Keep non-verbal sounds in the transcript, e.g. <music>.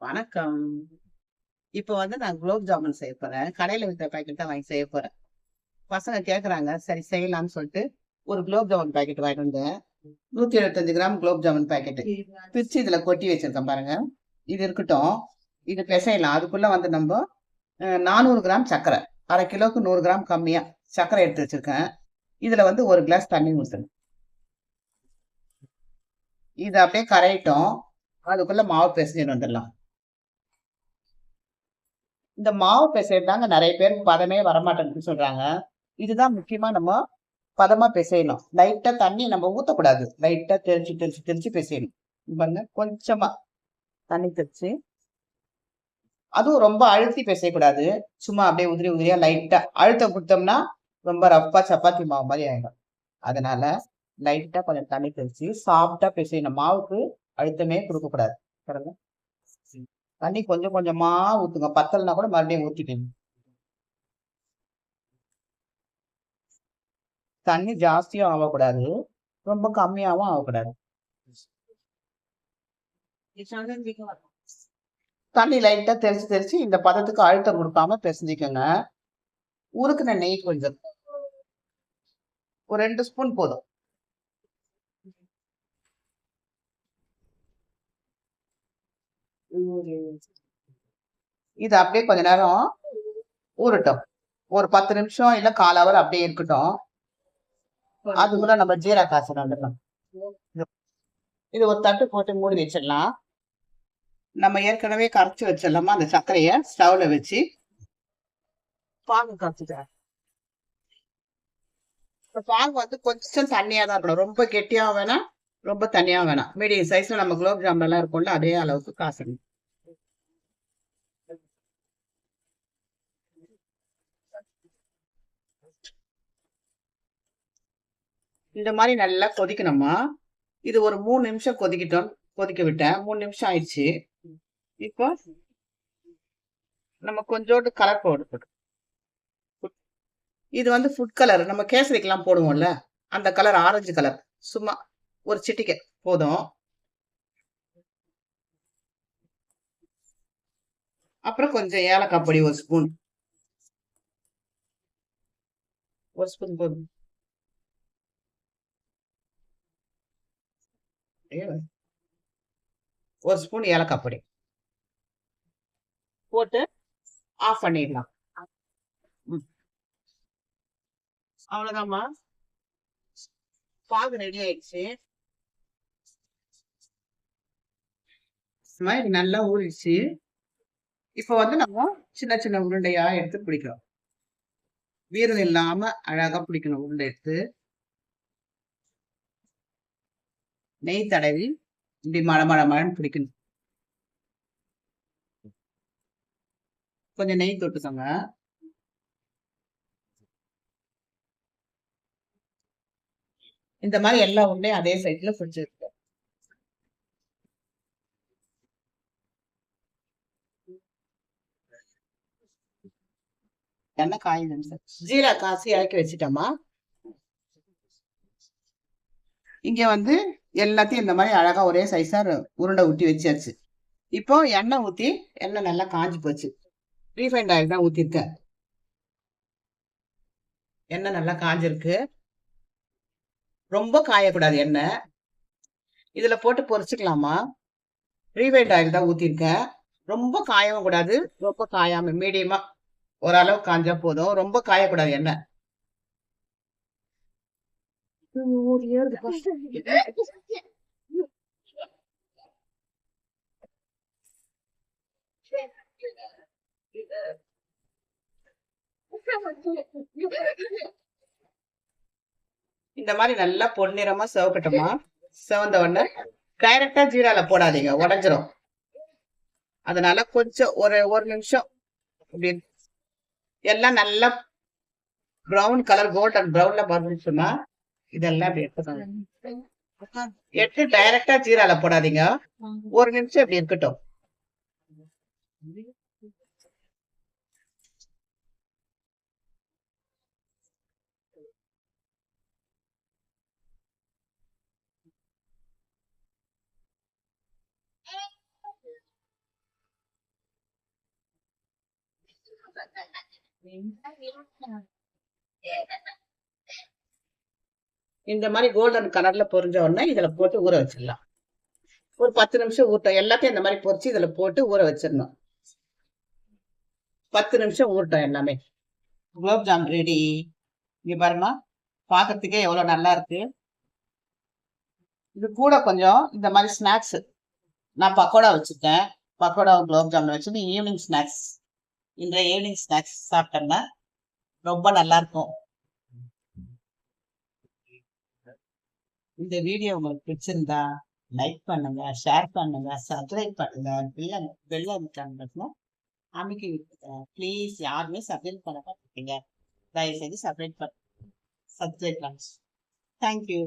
வணக்கம். இப்போ வந்து நான் குலோப் ஜாமுன் செய்ய போறேன். கடையில விற்ற பாக்கெட் தான் வாங்கி செய்ய போறேன். பசங்க கேக்குறாங்க சரி செய்யலாம்னு சொல்லிட்டு, ஒரு குலோப் ஜாமுன் பாக்கெட் வாங்கிட்டு வந்தேன். 175 கிராம் குலோப் ஜாமுன் பாக்கெட். பிரிச்சு இதுல கொட்டி வச்சிருக்கேன் பாருங்க. இது இருக்கட்டும். இது பிசையலாம். அதுக்குள்ள வந்து நம்ம நானூறு கிராம் சர்க்கரை. அரை கிலோக்கு நூறு கிராம் கம்மியா சர்க்கரை எடுத்து வச்சிருக்கேன். இதுல வந்து ஒரு கிளாஸ் தண்ணி ஊற்றணும் இது அப்படியே கரையிட்டோம் அதுக்குள்ள மாவு பெசஞ்சிட்டு வந்துடலாம். இந்த மாவு பிசைந்தாங்க நிறைய பேர் பதமே வரமாட்டேன்னு சொல்றாங்க. இதுதான் முக்கியமா நம்ம பதமா பிசையணும் லைட்டா தண்ணி நம்ம ஊத்தக்கூடாது. லைட்டா தெளிச்சு, தெரிஞ்சு தெரிஞ்சு பிசையணும் பாருங்க கொஞ்சமா தண்ணி தெரிச்சு அதுவும் ரொம்ப அழுத்தி பிசையக்கூடாது சும்மா அப்படியே உதிரி உதிரியா லைட்டா அழுத்தம் கொடுத்தோம்னா ரொம்ப ரப்பா சப்பாத்தி மாவு மாதிரி ஆயிடும். அதனால லைட்டா கொஞ்சம் தண்ணி தெளிச்சு சாஃப்டா பிசையணும் மாவுக்கு அழுத்தமே குடுக்கக்கூடாது. பாருங்க. தண்ணி கொஞ்சம் கொஞ்சமா ஊத்துங்க. பத்தலனா கூட மறுபடியும் ஊத்திக்கங்க. தண்ணி ஜாஸ்தியும் ஆவக்கூடாது. ரொம்ப கம்மியாவும் ஆவக்கூடாது. தண்ணி லைட்டா தெளிச்சு, தெளிச்சு இந்த பதத்துக்கு அழுத்தம் குடுக்காம பெசஞ்சுக்கங்க. உருக்குன நெய் கொஞ்சம். ஒரு 2 ஸ்பூன் போதும். இது அப்படியே கொஞ்ச நேரம் ஊறட்டும். ஒரு 10 நிமிஷம் இல்ல 1/4 ஹவர் அப்படியே இருக்கட்டும். அதுக்குள்ள நம்ம ஜீரா காசு வந்துடலாம். இது ஒரு தட்டு போட்டு மூடி வச்சிடலாம். நம்ம ஏற்கனவே கரைச்சி வச்சிடலாமா அந்த சர்க்கரைய ஸ்டவ்ல வச்சு பாகு கரைச்சிட்டேன் பாகு வந்து கொஞ்சம் தண்ணியா தான் இருக்கணும். ரொம்ப கெட்டியாகவும் வேணாம், ரொம்ப தண்ணியாவும் வேணாம். மீடியம் சைஸ்ல நம்ம குலோப் ஜாம் எல்லாம் இருக்கும்ல அதே அளவுக்கு காசு இந்த மாதிரி நல்லா கொதிக்கணுமா. இது ஒரு மூணு நிமிஷம் கொதிக்கிட்டோம் கொதிக்க விட்டேன். மூணு நிமிஷம் ஆயிடுச்சு. இப்போ நம்ம கொஞ்சோண்டு கலர் பவுடர் இது வந்து ஃபுட் கலர். நம்ம கேசரிக்கெல்லாம் போடுவோம்ல, அந்த கலர் ஆரஞ்சு கலர். சும்மா ஒரு சிட்டிக்கை போதும். அப்புறம் கொஞ்சம் ஏலக்காய் பொடி ஒரு ஸ்பூன். ஒரு ஸ்பூன் போதும். 1 ஸ்பூன் ஏலக்காய் பொடி. போட்டு ஆஃப் பண்ணிடலாம். அவ்வளோதாம்மா. பாகு ரெடி ஆயிடுச்சு. மாரி நல்லா ஊறிடுச்சு. இப்ப வந்து நம்ம சின்ன சின்ன உருண்டையா எடுத்து பிடிக்கிறோம். வீரம் இல்லாம அழகா பிடிக்கணும் உருண்டை எடுத்து. நெய் தடவி இப்படி மழ மழ மழன்னு பிடிக்கணும். கொஞ்சம் நெய் தொட்டுக்கோங்க. இந்த மாதிரி எல்லா உருண்டையும் அதே சைட்ல பிடிச்சிருக்கு என்ன எண்ணெய் காயுதுங்க சார். ஜீரா காசு இறக்கி வச்சுட்டோமா. இங்க வந்து எல்லாத்தையும் இந்த மாதிரி அழகாக ஒரே சைஸாக உருண்டை ஊற்றி வச்சாச்சு. இப்போ எண்ணெய் ஊற்றி எண்ணெய் நல்லா காஞ்சி போச்சு. ரீஃபைண்ட் ஆயில் தான் ஊற்றிருக்கேன் எண்ணெய் நல்லா காஞ்சிருக்கு. ரொம்ப காயக்கூடாது எண்ணெய். இதில் போட்டு பொரிச்சுக்கலாமா. ரீஃபைண்ட் ஆயில் தான் ஊற்றிருக்கேன் ரொம்ப காயவும் கூடாது. ரொம்ப காயாமல் மீடியமாக ஓரளவு காஞ்சா போதும். ரொம்ப காயக்கூடாது எண்ணெய். <laughs> இந்த மாரி நல்லா பொன்னிறமா செவக்கட்டுமா. செவந்த உடனே டைரக்ட்டா ஜீரால போடாதீங்க. உடைஞ்சிரும். அதனால கொஞ்சம் ஒரு 1 நிமிஷம் எல்லாம் நல்லா ப்ரவுன் கலர் கோல்டன் ப்ரவுன்ல வந்துருச்சுன்னா, இதெல்லாம் அப்படி எடுத்துக்கோங்க. டைரக்டா ஜீரால போடாதீங்க. ஒரு நிமிஷம் இப்படி இருக்கட்டும். Thank you. இந்த மாதிரி கோல்டன் கலர்ல பொரிஞ்ச உடனே இதுல போட்டு ஊற வச்சிடலாம். ஒரு பத்து நிமிஷம் ஊட்டோம் எல்லாத்தையும் இந்த மாதிரி பொரிச்சு இதுல போட்டு ஊற வச்சிடணும். பத்து நிமிஷம் ஊட்டோம் எல்லாமே. குலோப் ஜாம் ரெடி இங்க பாருமா பார்க்கறதுக்கே எவ்வளவு நல்லா இருக்கு. இது கூட கொஞ்சம் இந்த மாதிரி ஸ்நாக்ஸ் நான் பக்கோடா வச்சுருக்கேன் பக்கோடா குலோப் ஜாமுன் வச்சுட்டு ஈவினிங் ஸ்நாக்ஸ் இன்றைய ஈவினிங் ஸ்நாக்ஸ் சாப்பிட்டோம்னா ரொம்ப நல்லாயிருக்கும் இந்த வீடியோ உங்களுக்கு பிடிச்சிருந்தா லைக் பண்ணுங்க ஷேர் பண்ணுங்க சப்ஸ்கிரைப் பண்ணுங்க பெல்ல பெல் அமைக்கி ப்ளீஸ் யாருமே சப்ஸ்கிரைப் பண்ண மாட்டீங்க. தயவுசெய்து சப்ஸ்கிரைப் பண்ண சப்ஸ்கிரைப் பண்ணுங்க. தேங்க்யூ